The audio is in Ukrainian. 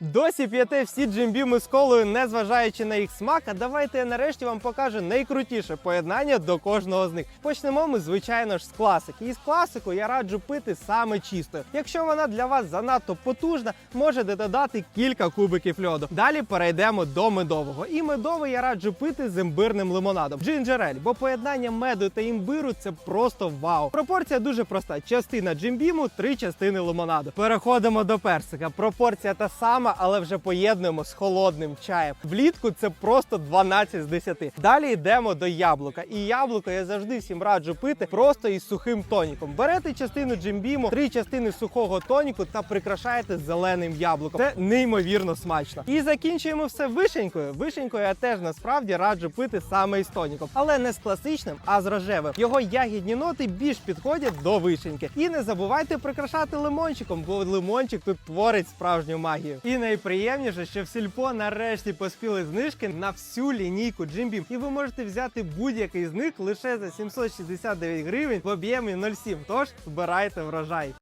Досі п'єте всі джимбіми з колою, незважаючи на їх смак. А давайте я нарешті вам покажу найкрутіше поєднання до кожного з них. Почнемо ми, звичайно ж, з класики. І з класику я раджу пити саме чистою. Якщо вона для вас занадто потужна, можете додати кілька кубиків льоду. Далі перейдемо до медового. І медовий я раджу пити з імбирним лимонадом. Джинджерель, бо поєднання меду та імбиру це просто вау. Пропорція дуже проста: частина джимбіму, три частини лимонаду. Переходимо до персика. Пропорція та сама, але вже поєднуємо з холодним чаєм. Влітку це просто 12 з 10. Далі йдемо до яблука. І яблуко я завжди всім раджу пити просто із сухим тоніком. Берете частину джимбіму, три частини сухого тоніку та прикрашаєте зеленим яблуком. Це неймовірно смачно. І закінчуємо все вишенькою. Вишенькою я теж насправді раджу пити саме із тоніком, але не з класичним, а з рожевим. Його ягідні ноти більш підходять до вишеньки. І не забувайте прикрашати лимончиком, бо лимончик тут творить справжню магію. І найприємніше, що в сільпо нарешті поспіли знижки на всю лінійку Джимбім. І ви можете взяти будь-який з них лише за 769 гривень в об'ємі 0,7. Тож збирайте врожай.